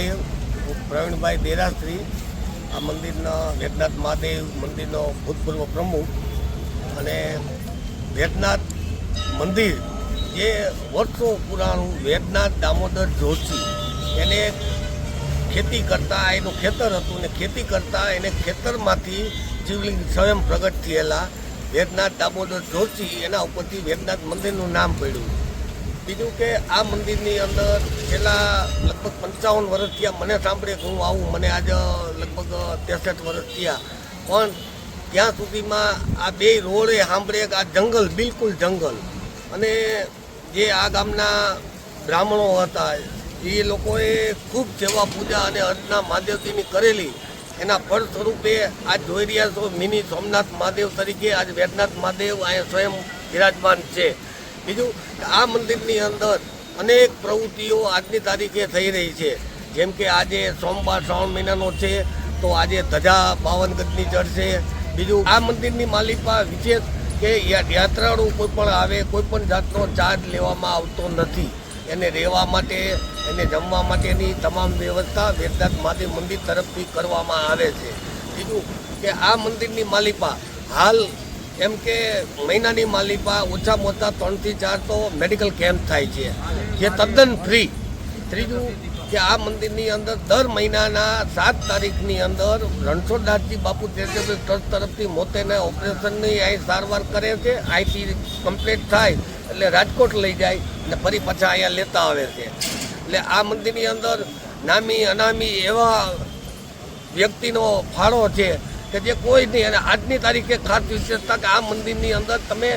મહાદેવ, પ્રવીણભાઈ દેરાશ્રી, આ મંદિરના વેદનાથ મહાદેવ મંદિરનો ભૂતપૂર્વ પ્રમુખ અને વેદનાથ મંદિર જે વર્ષો પુરાણું વેદનાથ દામોદર જોશી, એને ખેતી કરતા, એનું ખેતર હતું ને ખેતી કરતા એને ખેતરમાંથી શિવલિંગ સ્વયં પ્રગટ થયેલા વેદનાથ દામોદર જોશી, એના ઉપરથી વેદનાથ મંદિરનું નામ પડ્યું. બીજું કે આ મંદિરની અંદર છેલ્લા લગભગ પંચાવન વર્ષ થયા મને સાંભળે કે હું આવું, મને આજે લગભગ ત્રેસઠ વર્ષ થયા. પણ ત્યાં સુધીમાં આ બે રોડે સાંભળે કે આ જંગલ, બિલકુલ જંગલ. અને જે આ ગામના બ્રાહ્મણો હતા, એ લોકોએ ખૂબ સેવા પૂજા અને અર્ચના મહાદેવજીની કરેલી. એના ફળ સ્વરૂપે આજ જોઈ રહ્યા છો, મિની સોમનાથ મહાદેવ તરીકે આજ વેદનાથ મહાદેવ અહીંયા સ્વયં બિરાજમાન છે. બીજું, આ મંદિરની અંદર અનેક પ્રવૃત્તિઓ આજની તારીખે થઈ રહી છે. જેમ કે આજે સોમવાર શ્રાવણ મહિનાનો છે, તો આજે ધજા બાવન ગજની ચડશે બીજું, આ મંદિરની માલિકા વિશેષ કે યાત્રાળુ કોઈ પણ આવે, કોઈ પણ જાતનો ચાર્જ લેવામાં આવતો નથી. એને રહેવા માટે, એને જમવા માટેની તમામ વ્યવસ્થા વેદનાથ મહાદેવ મંદિર તરફથી કરવામાં આવે છે. બીજું કે આ મંદિરની માલિકા હાલ એમ કે મહિનાની માલિકા ઓછામાં ઓછા ત્રણથી ચાર તો મેડિકલ કેમ્પ થાય છે. જે તદ્દન ફ્રી ત્રીજું કે આ મંદિરની અંદર દર મહિનાના સાત તારીખની અંદર રણછોડદાસજી બાપુ ચેરિટેબલ ટ્રસ્ટ તરફથી મોતેને ઓપરેશનની અહીં સારવાર કરે છે. અહીંથી કમ્પ્લીટ થાય એટલે રાજકોટ લઈ જાય અને ફરી પાછા અહીંયા લેતા આવે છે. એટલે આ મંદિરની અંદર નામી અનામી એવા વ્યક્તિનો ફાળો છે કે જે કોઈ નહીં. અને આજની તારીખે ખાસ વિશેષતા કે આ મંદિરની અંદર તમે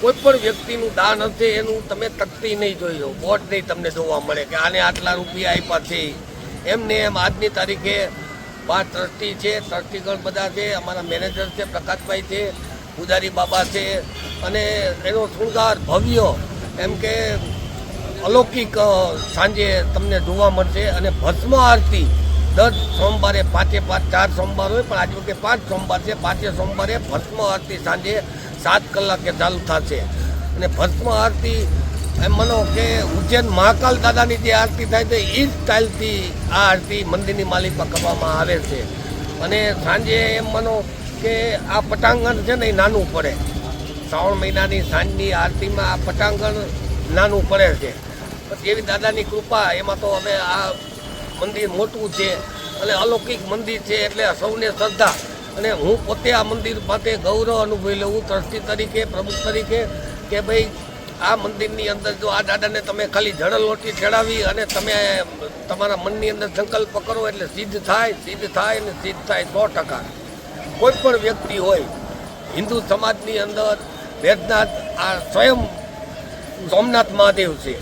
કોઈ પણ વ્યક્તિનું દાન હશે એનું તમે તકતી નહીં જોઈ લો બોટ નહીં તમને જોવા મળે કે આને આટલા રૂપિયા આપ્યા છે. એમને એમ આજની તારીખે પાંચ ટ્રસ્ટી છે, ટ્રસ્ટીગણ બધા છે, અમારા મેનેજર છે, પ્રકાશભાઈ છે, પૂજારી બાબા છે, અને એનો શૃંગાર ભવ્ય એમ કે અલૌકિક સાંજે તમને જોવા મળશે. અને ભસ્મ આરતી દર સોમવારે પાંચે પાંચ, ચાર સોમવાર હોય, પણ આજ વખતે પાંચ સોમવાર છે. પાંચે સોમવારે ભસ્મ આરતી સાંજે સાત કલાકે ચાલુ થશે. અને ભસ્મ આરતી એમ માનો કે ઉજ્જૈન મહાકાલ દાદાની જે આરતી થાય છે એ જ સ્ટાઇલથી આ આરતી મંદિરની માલિકમાં કરવામાં આવે છે. અને સાંજે એમ માનો કે આ પટાંગણ છે ને, એ નાનું પડે. શ્રાવણ મહિનાની સાંજની આરતીમાં આ પટાંગણ નાનું પડે છે. પછી એવી દાદાની કૃપા, એમાં તો હવે આ મંદિર મોટું છે અને અલૌકિક મંદિર છે એટલે સૌને શ્રદ્ધા. અને હું પોતે આ મંદિર માટે ગૌરવ અનુભવી લઉં, ટ્રસ્ટી તરીકે, પ્રમુખ તરીકે, કે ભાઈ આ મંદિરની અંદર જો આ દાદાને તમે ખાલી જળ લોટી ચડાવી અને તમે તમારા મનની અંદર સંકલ્પ કરો એટલે સિદ્ધ થાય સિદ્ધ થાય અને સિદ્ધ થાય સો ટકા. કોઈ પણ વ્યક્તિ હોય, હિન્દુ સમાજની અંદર વેદનાથ આ સ્વયં સોમનાથ મહાદેવ છે.